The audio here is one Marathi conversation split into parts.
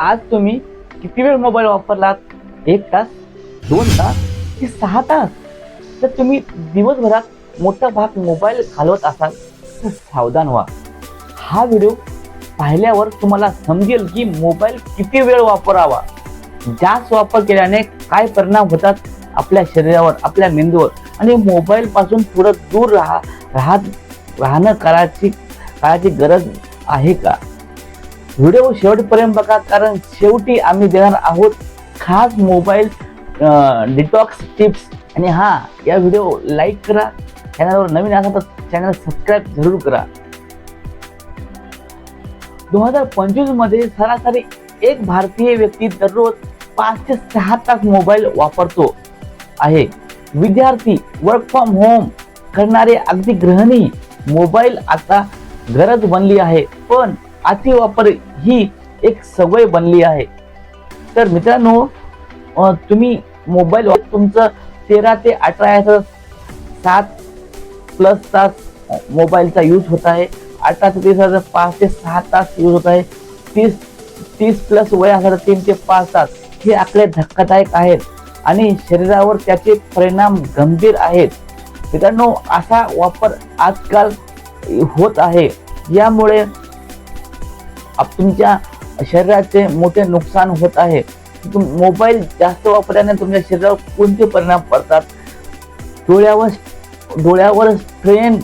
आज तुम्ही किती वेळ मोबाईल वापरलात? एक तास? दोन तास? की सहा तास? तर तुम्ही दिवसभरात मोठा भाग मोबाईल घालवत असाल तर सावधान व्हा. हा व्हिडिओ पाहिल्यावर तुम्हाला समजेल की मोबाईल किती वेळ वापरावा. जास्त वापर केल्याने काय परिणाम होतात आपल्या शरीरावर आपल्या मेंदूवर? आणि मोबाईलपासून थोडं दूर राहा राहत राहणं करायची काळाची गरज आहे का? व्हिडिओ शेवटपर्यंत बघा कारण शेवटी आम्ही देणार आहोत खास मोबाईल डिटॉक्स टिप्स आणि हा या व्हिडिओ लाईक करा. चॅनलवर नवीन असा तर चॅनल सबस्क्राईब जरूर करा. दोन हजार पंचवीसमध्ये सरासरी एक भारतीय व्यक्ती दररोज पाच ते सहा तास मोबाईल वापरतो आहे. विद्यार्थी वर्क फ्रॉम होम करणारे अगदी ग्रहणी मोबाईल आता गरज बनली आहे. पण अतिवापर ही एक सवय बनली आहे. तर मित्रांनो तुम्ही मोबाईल तुमचं तेरा ते अठरा याचा सात प्लस तास मोबाईलचा यूज होत आहे. अठरा ते तीस हजार पाच ते सहा तास यूज होत आहे. तीस तीस प्लस वय असेल तीन ते पाच तास हे आकडे धक्कादायक आहेत आणि शरीरावर त्याचे परिणाम गंभीर आहेत. मित्रांनो असा वापर आजकाल होत आहे. यामुळे तुमच्या शरीराचे मोठे नुकसान होत आहे. तुम- मोबाईल जास्त वापरल्याने तुमच्या शरीरावर कोणते परिणाम पडतात? डोळ्यावर डोळ्यावर स्ट्रेन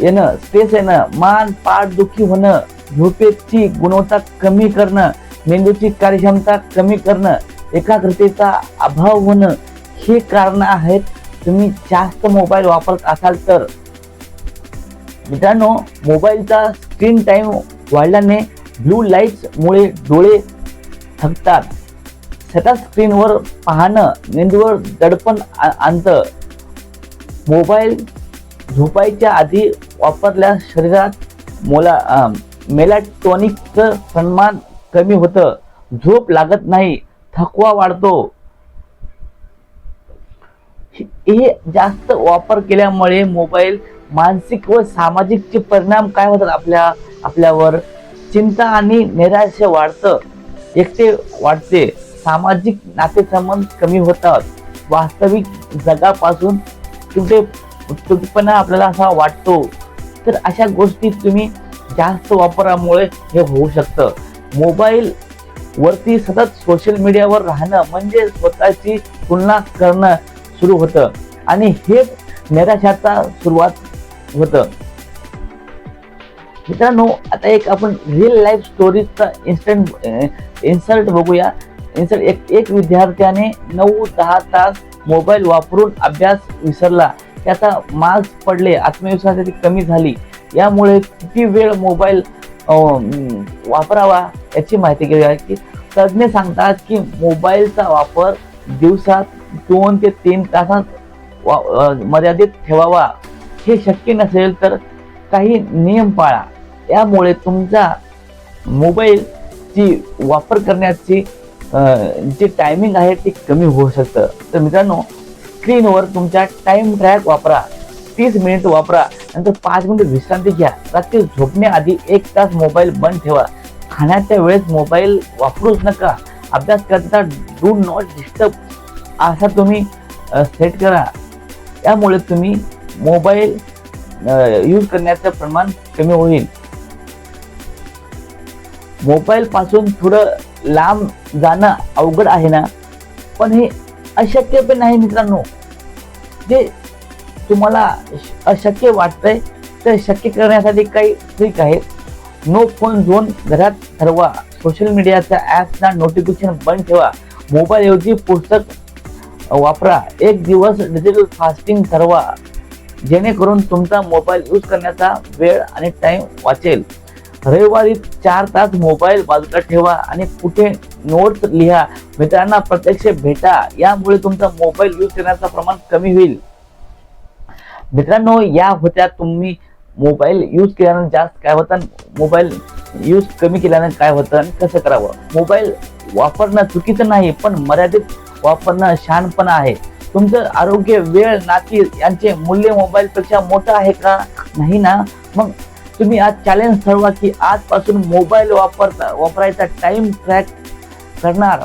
येणं स्ट्रेस येणं मान पाठ दुखी होणं झोपेची गुणवत्ता कमी करणं मेंदूची कार्यक्षमता कमी करणं एकाग्रतेचा अभाव होणं हे कारण आहेत. तुम्ही जास्त मोबाईल वापरत असाल तर. मित्रांनो मोबाईलचा स्क्रीन टाइम वाढल्याने ब्लू लाईट्समुळे डोळे थकतात. सतत स्क्रीनवर पाहणं मेंदूवर दडपण आणतं. मोबाईल झोपायच्या आधी वापरल्यास शरीरात मोला मेलाटॉनिकचं प्रमाण कमी होतं. झोप लागत नाही थकवा वाढतो. हे जास्त वापर केल्यामुळे मोबाईल मानसिक व सामाजिकचे परिणाम काय होतात आपल्या आपल्यावर? चिंता आणि निराश वाढतं. एकटे वाढते सामाजिक नातेसंबंध कमी होतात. वास्तविक जगापासून तुमचे तुटपणा आपल्याला असा वाटतो. तर अशा गोष्टी तुम्ही जास्त वापरामुळे हे होऊ शकतं. मोबाईल वरती सतत सोशल मीडियावर राहणं म्हणजे स्वतःची तुलना करणं सुरू होतं. आणि हे निराशाचा सुरुवात होतं. मित्रांनो आता एक आपण रिअल लाईफ स्टोरीजचा इन्स्टंट इन्सर्ट बघूया. इन्सर्ट एक एक विद्यार्थ्याने नऊ दहा तास मोबाईल वापरून अभ्यास विसरला. त्याचा मार्क्स पडले आत्मविश्वासाची कमी झाली. यामुळे किती वेळ मोबाईल वापरावा याची माहिती घेऊया. की तज्ज्ञ सांगतात की मोबाईलचा वापर दिवसात दोन ते तीन तासात वा- मर्यादित ठेवावा. हे शक्य नसेल तर काही नियम पाळा. त्यामुळे तुमचा मोबाईलची वापर करण्याची जे जी टायमिंग आहे ती कमी होऊ शकतं. तर मित्रांनो स्क्रीनवर तुमच्या टाईम ट्रॅक वापरा तीस मिनिट वापरा नंतर पाच मिनिट विश्रांती घ्या. रात्री झोपण्याआधी एक तास मोबाईल बंद ठेवा. खाण्याच्या वेळेस मोबाईल वापरूच नका. अभ्यास करता डू नॉट डिस्टर्ब असा तुम्ही सेट करा. त्यामुळे तुम्ही मोबाईल यूज करण्याचं प्रमाण कमी होईल. मोबाईल पासून थोडं लांब जाणं अवघड आहे ना? पण हे अशक्य पण नाही मित्रांनो. जे तुम्हाला अशक्य वाटतंय ते शक्य करण्यासाठी काही ट्रिक आहेत. नो फोन झोन घरात ठरवा. सोशल मीडियाच्या ॲप्सना नोटिफिकेशन बंद ठेवा. मोबाईलऐवजी पुस्तक वापरा. एक दिवस डिजिटल फास्टिंग ठरवा. जेणेकरून तुमचा मोबाईल यूज करण्याचा वेळ आणि टाईम वाचेल. रविवारी चार तास मोबाईल बाजूला ठेवा आणि कुठे नोट्स लिहा. मित्रांना प्रत्यक्ष भेटा. यामुळे तुमचा मोबाईल यूज करण्याचं प्रमाण कमी होईल. मित्रांनो या होत्या तुम्ही मोबाईल यूज केल्यानं जास्त काय होतं मोबाईल यूज कमी केल्यानं काय होतं आणि कसं करावं? मोबाईल वापरणं चुकीचं नाही पण मर्यादित वापरणं शहाणपणा आहे. तुमचं आरोग्य वेळ नाती यांचे मूल्य मोबाईलपेक्षा मोठं आहे का? नाही ना. मग तुम्ही आज चॅलेंज ठरवा की आजपासून मोबाईल वापरता वापरायचा टाइम ट्रॅक करणार.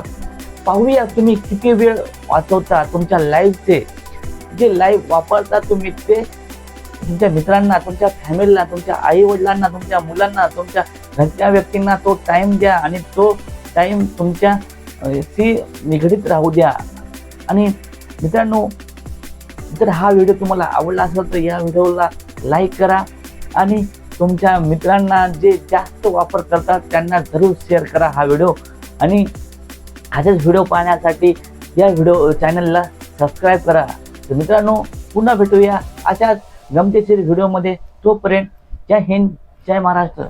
पाहूया तुम्ही किती वेळ वाचवता तुमच्या लाईफचे जे लाईफ वापरता तुम्ही ते तुमच्या मित्रांना तुमच्या फॅमिलीला तुमच्या आई वडिलांना तुमच्या मुलांना तुमच्या घरच्या व्यक्तींना तो टाईम द्या आणि तो टाईम तुमच्या अ, शी निगडीत राहू द्या. आणि मित्रांनो जर हा व्हिडिओ तुम्हाला आवडला असेल तर या व्हिडिओला लाईक करा आणि तुमच्या मित्रांना जे जास्त वापर करतात त्यांना जरूर शेअर करा हा व्हिडिओ आणि असेच व्हिडिओ पाहण्यासाठी या व्हिडिओ चॅनलला सबस्क्राईब करा. तर मित्रांनो पुन्हा भेटूया अशाच गमतीशीर व्हिडिओमध्ये तोपर्यंत जय हिंद जय महाराष्ट्र.